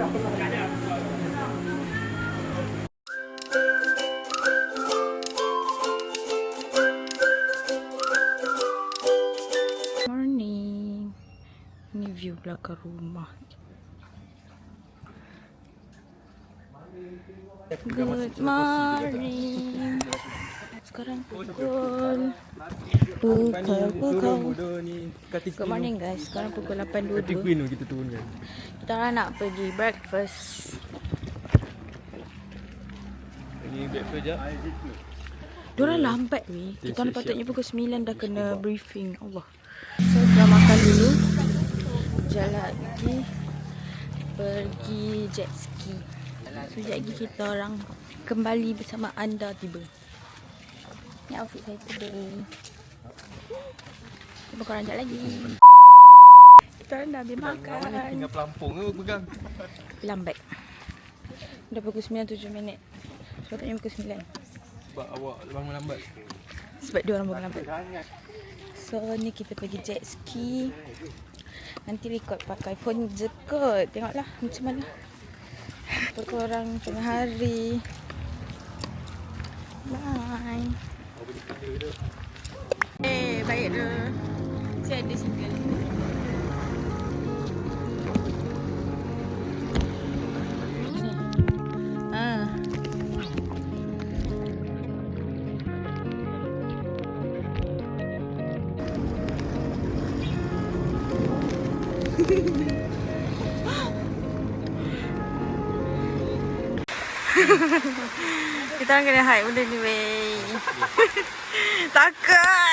Morning. Ini view belakang rumah. Good morning. Sekarang pukul pukul pukul. Ni Good morning guys. Sekarang pukul Kati 8.22. Queen tu kita turunkan Kita orang nak pergi breakfast. Ini breakfast jap Diorang lambat weh. Kita orang Siap, patutnya pukul 9 dah kena briefing. Allah. So dah makan dulu. Jalan lagi pergi jet ski. So sekejap lagi kita orang kembali bersama anda tiba. Ni outfit saya today. Jumpa korang sekejap lagi. Kita dah habis makan. Tinggal pelampung ke pegang Lambat. Dah pukul 9.7 minit. Sepatutnya pukul 9. Sebab awak bangun lambat Sebab dia orang bangun lambat. So ni kita pergi jet ski. Nanti record pakai phone je kot. Tengoklah macam mana. Pukul orang tengah hari. Bye. Eh, baik tu. Saya ada single. Kita kena hide benda ni weh. Takut. weh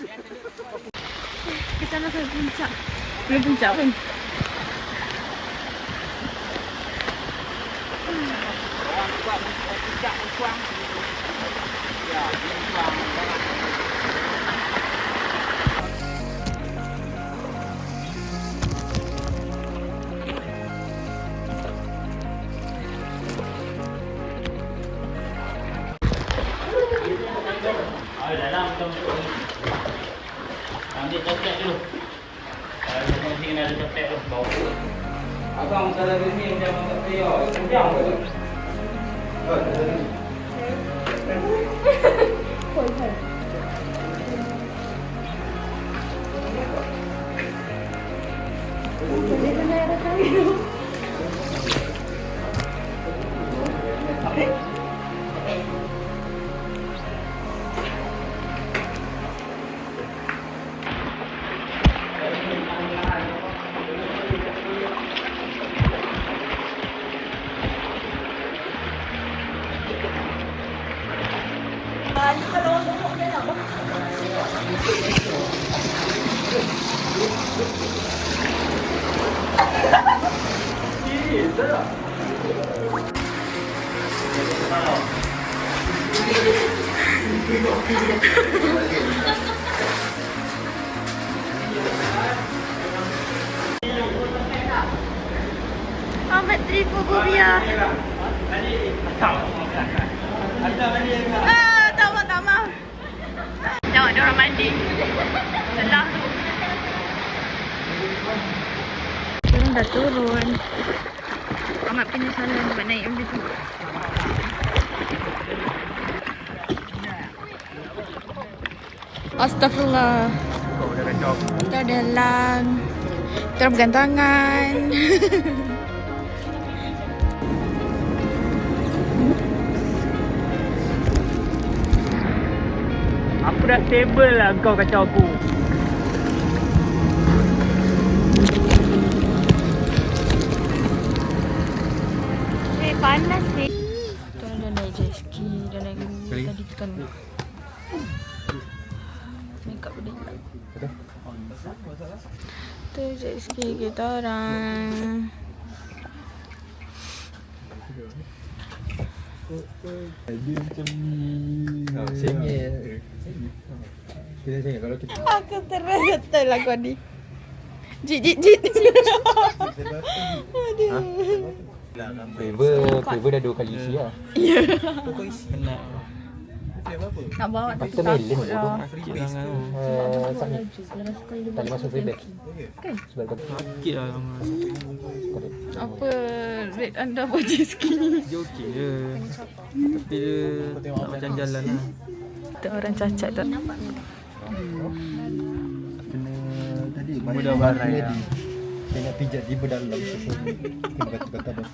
Kita nak sampai puncak. Belum puncak pun. Ở dalam trong Ambil copet dulu Kalau nanti kena ada copet tu Bawa Abang salah ni macam masak sayur Kenyang ke? Ahmad Trifoobia. Ah, tak mau, tak mau. Tengok dia orang mandi. Selah tu. Turun dah turun. Ahmad punya salah sebab naik macam tu. Kacau Kita ada lang. Kita orang pegang tangan. Aku dah stable lah kau kacau aku jet ski, naik gunung tadi kan. Makeup dia. Tu jet ski kita orang. Sengit. Kita sengit kalau kita Aku terus betul lah kau ni. Jit, jit, jit. Aduh. Flavor, flavor dah dua kali isi lah. Nak bawa Lepas tu tu melon takut lah. Sikit jangan Uh, Sakit Tak boleh masuk free bag Kan? Sebab kau Sikit lah Apa rate anda buat jet ski? Dia okey je Tapi dia tak macam jalan lah Kita orang cacat tak? Kena tadi Mudah barai lah Dia nak pijat di berdalam Kena kata-kata dah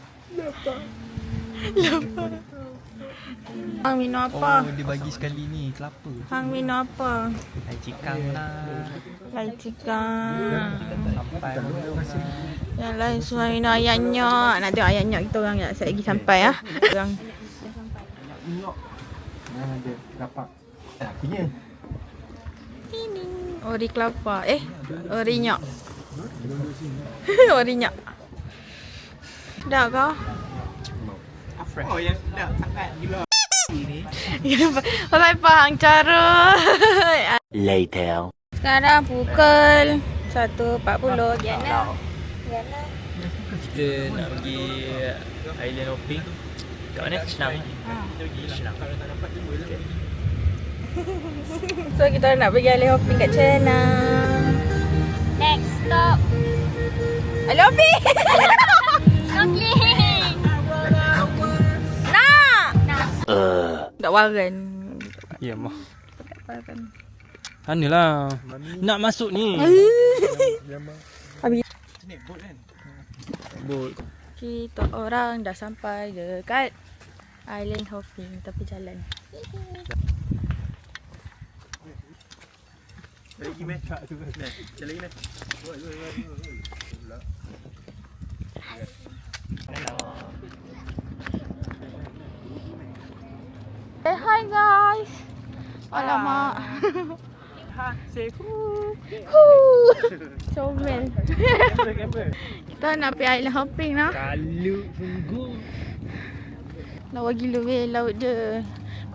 Hang minum apa? Oh dia bagi sekali ni kelapa Hang minum apa? Lai cikang lah Lai cikang. Sampai Yang lain semua minum ayam nyok. Nak tengok ayam nyok kita orang ya. Saya lagi sampai ah. Orang. Nah dia dapat Punya Ori kelapa. Eh, ori nyok. Dah kau? Oh yang sedap sangat gila Pasal faham cara. Later. Sekarang pukul 1.40. Diana. Diana. Kita nak pergi Island hopping Kat mana? Senang Senang So kita nak pergi alih hopping kat China. Next stop. Alih hopping. Snorkeling. nak. Uh. Tak waran. Ya mah Tak waran. Sana lah Nak masuk ni Habis Bot kita orang dah sampai dekat island hopping tapi jalan. Lagi Say hi guys. Alamak. Say Comel. kita nak pergi island hopping lah. Kalau sungguh Lawa gila weh laut je.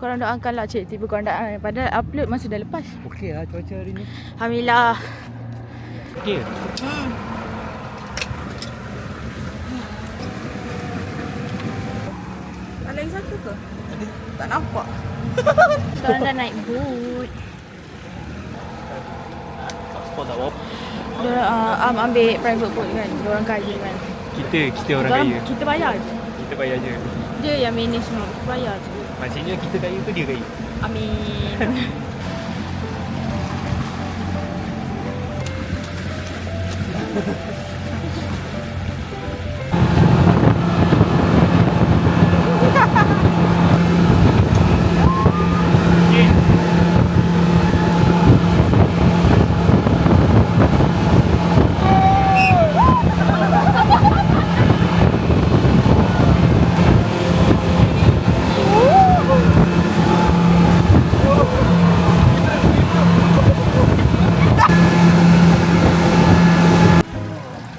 Korang doakan lah cik tiba korang dah Padahal upload masa dah lepas. Okey lah cuaca hari ni Alhamdulillah. Okay Ada lagi satu ke? Tak nampak. Sekarang dah naik boat. Spot tak apa Dia uh, um, ambil private boat kan. Dia orang kaya kan. Kita Kita orang Korang- kaya Kita bayar je. Kita bayar je Dia yang manage semua. Kita bayar je. Maksudnya kita kaya ke dia kaya? Amin.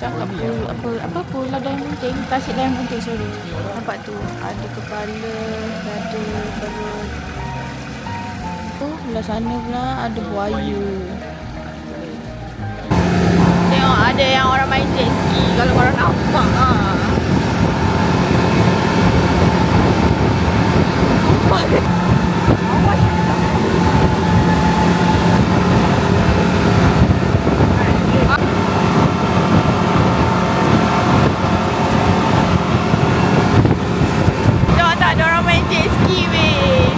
Cakap pul, apa apa pula dah yang penting Tasik yang penting sorry. Nampak tu Ada kepala Dada Perut. Oh belah sana pula Ada buaya. Tengok ada yang orang main jet ski. Kalau korang nampak. Tengok tak ada orang main jet ski weh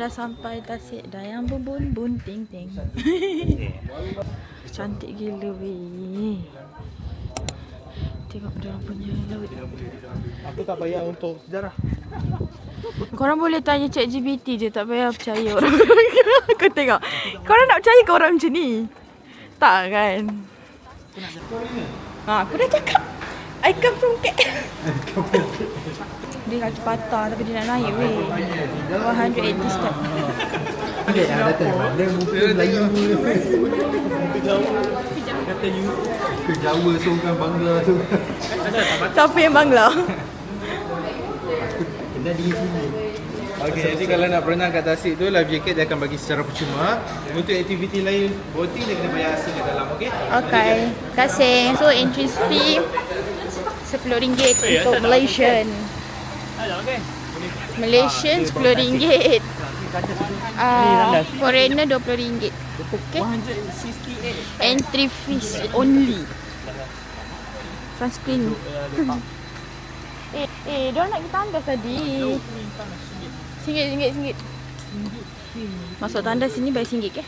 Dah sampai Tasik Dayang bun bun ting ting. Cantik gila weh. Tengok dia punya laut. Aku tak bayar untuk sejarah Korang boleh tanya chat GPT je tak payah percaya orang. Kau tengok. Korang nak percaya ke orang macam ni? Tak kan? Ha, aku dah cakap. I come from K. dia kaki patah tapi dia nak naik weh. 180 step. Okay, yang datang mana muka Melayu Ke Jawa seorang Bangla tu Siapa yang bangla? Kena di sini Okey, jadi kalau nak berenang kat tasik tu life jacket dia akan bagi secara percuma. Untuk aktiviti lain boating dia kena bayar asing kat dalam, okey? Okay. Terima kasih. So entrance fee RM10 untuk Malaysian. Malaysian RM10. Uh, foreigner RM20. Okay. Entry fees only. Sunscreen. eh, eh, dia nak kita tandas tadi. Singgit, singgit, singgit. Masuk tandas sini bayar singgit ke?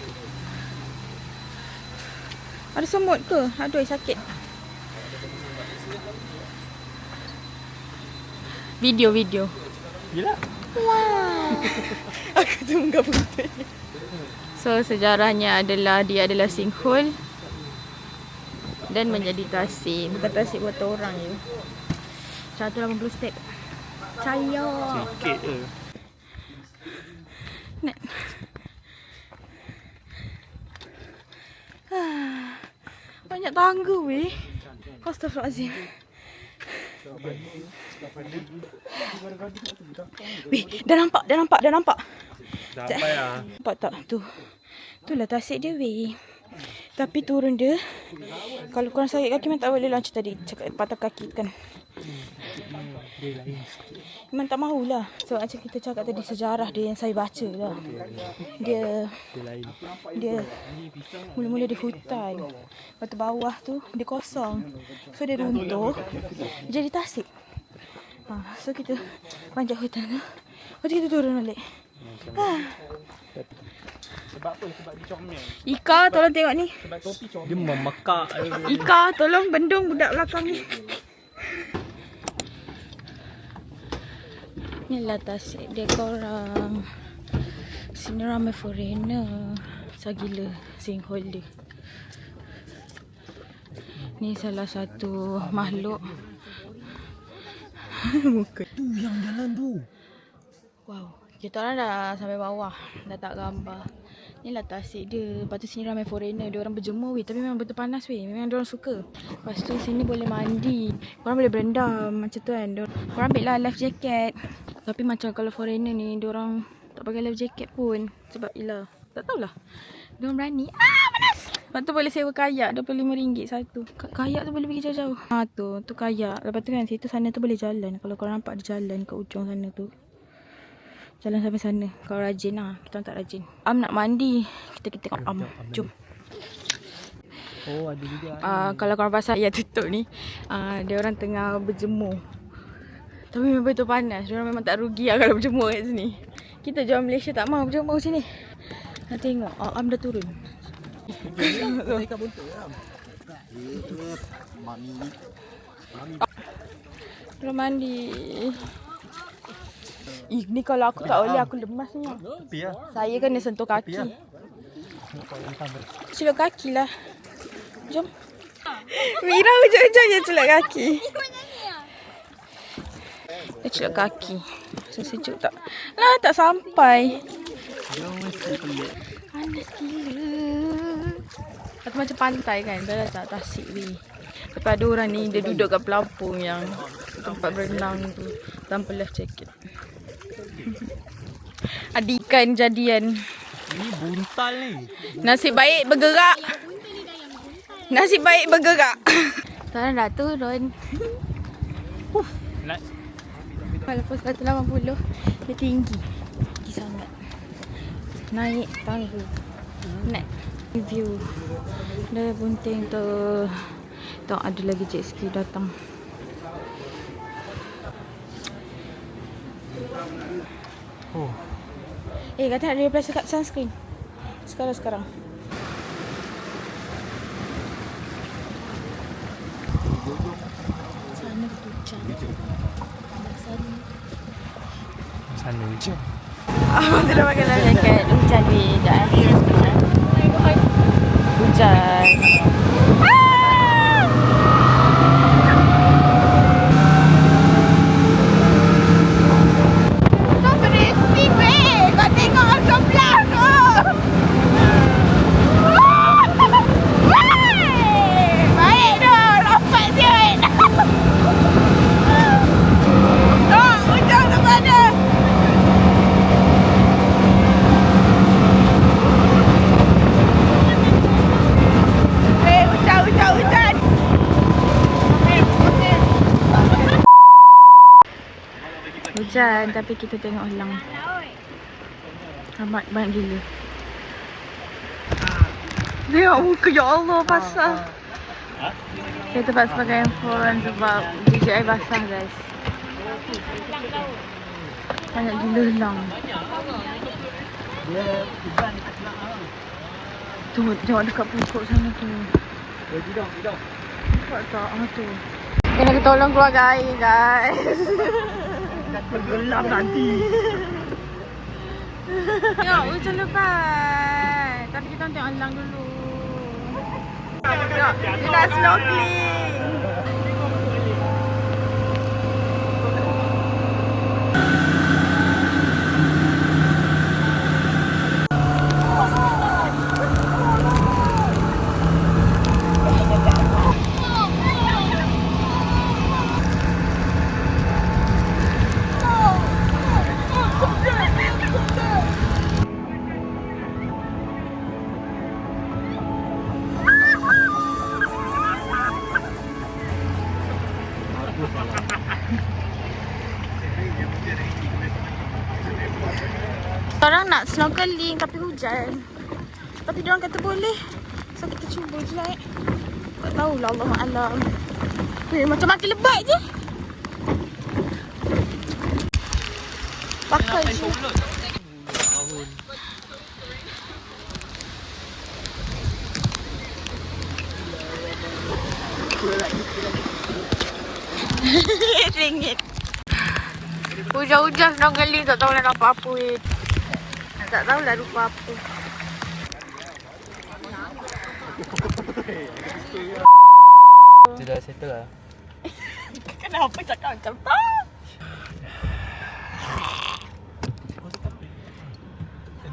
Ada semut ke? Aduh, sakit. Video, video. Gila. Wah. Aku tu muka putih. So, sejarahnya adalah dia adalah sinkhole dan menjadi tasik. Bukan tasik buat orang je. 180 step. Caya. Sikit je. Nak. Banyak tangga weh. Astaghfirullahalazim. Weh, dah nampak, dah nampak, dah nampak. Dah apa ya? Nampak tak? Tu. Itulah tasik dia weh. Tapi turun dia. Kalau korang sakit kaki memang tak boleh lah macam tadi. Cakap patah kaki kan. Memang tak mahulah. So macam kita cakap tadi sejarah dia yang saya baca lah. Dia dia mula-mula di hutan. Lepas tu bawah tu dia kosong. So dia runtuh. Jadi tasik. Ha, so kita panjat hutan tu. Lepas tu kita turun balik. Ha. Sebab apa? Sebab dia comel. Ika tolong tengok ni. Sebab topi comel. Dia memekak. Ika tolong bendung budak belakang ni. Ni lah tasik dia korang. Sini ramai foreigner. Sagila sinkhole dia. Ni salah satu makhluk. Muka. Tu yang jalan tu Wow. Kita orang dah sampai bawah. Dah tak gambar. Ni lah tasik dia. Lepas tu sini ramai foreigner. Dia orang berjemur weh. Tapi memang betul panas weh. Memang dia orang suka. Lepas tu sini boleh mandi. Korang boleh berendam. Macam tu kan. Korang ambil lah life jacket. Tapi macam kalau foreigner ni. Dia orang tak pakai life jacket pun. Sebab yelah. Tak tahulah. Dia orang berani. Ah panas. Lepas tu boleh sewa kayak. RM25 satu. Ka- Kayak tu boleh pergi jauh-jauh. Ha tu. Tu kayak. Lepas tu kan situ sana tu boleh jalan. Kalau korang nampak dia jalan kat ujung sana tu. Jalan sampai sana. Kau rajin lah. Kita tak rajin. Am nak mandi. Kita kita tengok Am. Jom. Oh, ada juga. Uh, kalau korang pasal ayat tutup ni. Uh, dia orang tengah berjemur. Tapi memang betul panas. Dia memang tak rugi lah kalau berjemur kat sini. Kita jual Malaysia tak mahu berjemur sini. Nak tengok. Uh, Am dah turun. Belum mandi. Ih, ni kalau aku tak boleh aku lemas ni. Saya kena sentuh kaki. Celuk kaki lah. Jom. Mira hujung-hujung je celuk kaki. Dia celuk kaki. So, sejuk tak? Lah, tak sampai. Panas gila. Atau macam pantai kan. Dah tak tasik weh. Lepas ada orang ni, dia duduk kat pelampung yang tempat berenang tu. Tanpa life jacket. Ada ikan jadian. Ni buntal ni. Nasib baik bergerak. Nasib baik bergerak. Sekarang dah turun. Nak Walaupun 180 dia tinggi. Tinggi sangat. Naik tangga. Naik view. Dah bunting tu. Tak ada lagi jet ski datang. Oh Eh kata nak replace kat sunscreen. Sekarang sekarang. Sana hujan. Sana. Je. Abang tu dah dalam jaket. Hujan weh. Sekejap eh. Hujan. Kau berisik weh. Kau tengok sebelah tu. Weh, Baik tu. Lompat sikit. Oh, hujan tu mana? Eh, hujan, hujan, hujan. Hujan, tapi kita tengok hilang. Amat banyak gila. Tengok muka, ya Allah, basah. Saya terpaksa pakai handphone sebab DJI basah, guys. Banyak gila hilang. Tengok, tengok dekat pokok sana tu. Nampak tak? Ah tu. Kena tolong keluarga air guys. Gelap nanti. Tengok hujan lebat. Tapi kita tengok alang dulu. Tengok, kita snorkeling. Snorkeling tapi hujan. Tapi dia orang kata boleh. So kita cuba je lah eh. Tak tahulah Allah Alam. Eh, macam makin lebat je. Pakai je. Ringgit. Hujan-hujan snorkeling tak tahu nak nampak apa weh. Tak tahulah rupa apa. Sudah settle lah. Kenapa cakap macam tu? Nak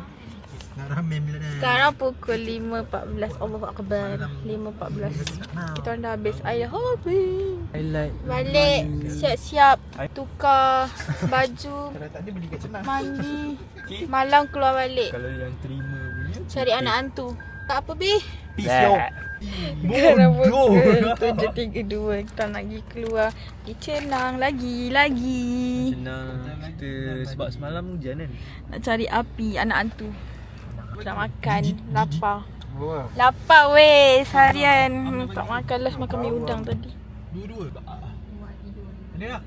ramai bila dah. Sekarang pukul 5.14 Allah Akbar. 5.14 Kita orang dah habis. Air dah habis Highlight. Balik. Siap-siap. Tukar Baju. Kalau tak ada beli kat sana. Mandi. Malam keluar balik. Kalau yang terima punya. Cari anak hantu. Tak apa Bi. Pisau. Sekarang pukul 7.32 Kita nak pergi keluar. Pergi cenang Lagi Lagi. Senang. Kita sebab semalam hujan kan. Nak cari api Anak hantu Nak makan Lapar. Lapar weh Seharian Tak makan last makan mi udang tadi Dua-dua. Ini lah.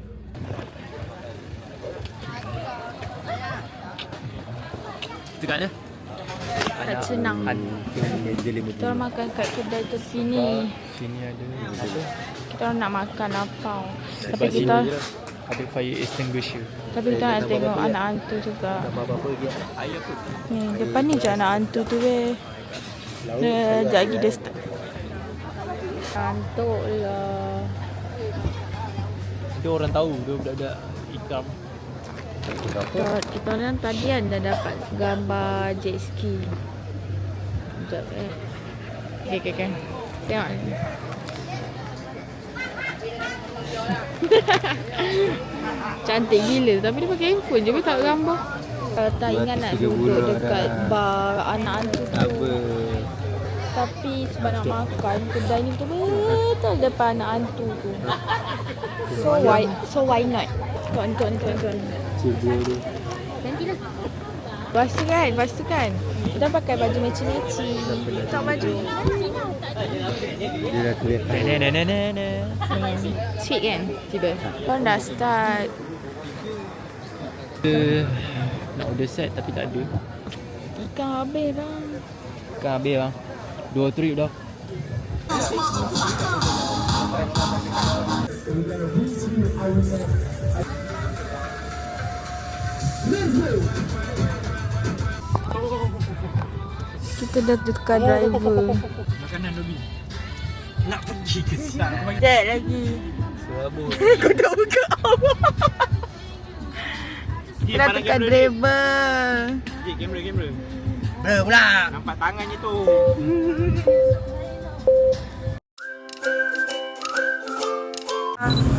Itu kat mana? Kat Senang Kita orang makan kat kedai tepi ni Sini ada. Kita orang nak makan lapau Tapi kita sini ada fire extinguisher. Tapi kita nak tengok anak hantu juga apa-apa? Ni depan ni je anak hantu tu weh. Dia sekejap lagi dia start. Kantuk lah. Dia orang tahu dia budak-budak ikram. kita, kita orang tadi kan dah dapat gambar jet ski. Sekejap eh. Okay, okay, okay Tengok ni Cantik gila Tapi dia pakai handphone je pun tak gambar? Uh, Tak ingat nak duduk dekat bar anak hantu tu Tapi sebab nak makan Kedai ni betul-betul depan anak hantu tu. So why so why not? Tuan tuan tuan tuan. Nantilah. Lepas tu kan, lepas tu kan. Kita pakai baju meci-meci Tak baju. ni Dia dah kelihatan. Na na na na na. Sweet kan? Tiba Kau dah start Kita nak order set tapi tak ada. Ikan habis bang Kan habis bang. Dua trip dah. Kita dah tukar driver. Makanan Dobi. Nak pergi ke sana. Sekejap lagi. Serabut. Kau tak buka apa. Kita dah tukar driver. Gig kamera kamera. Ber pula. Nampak tangannya tu. Ah.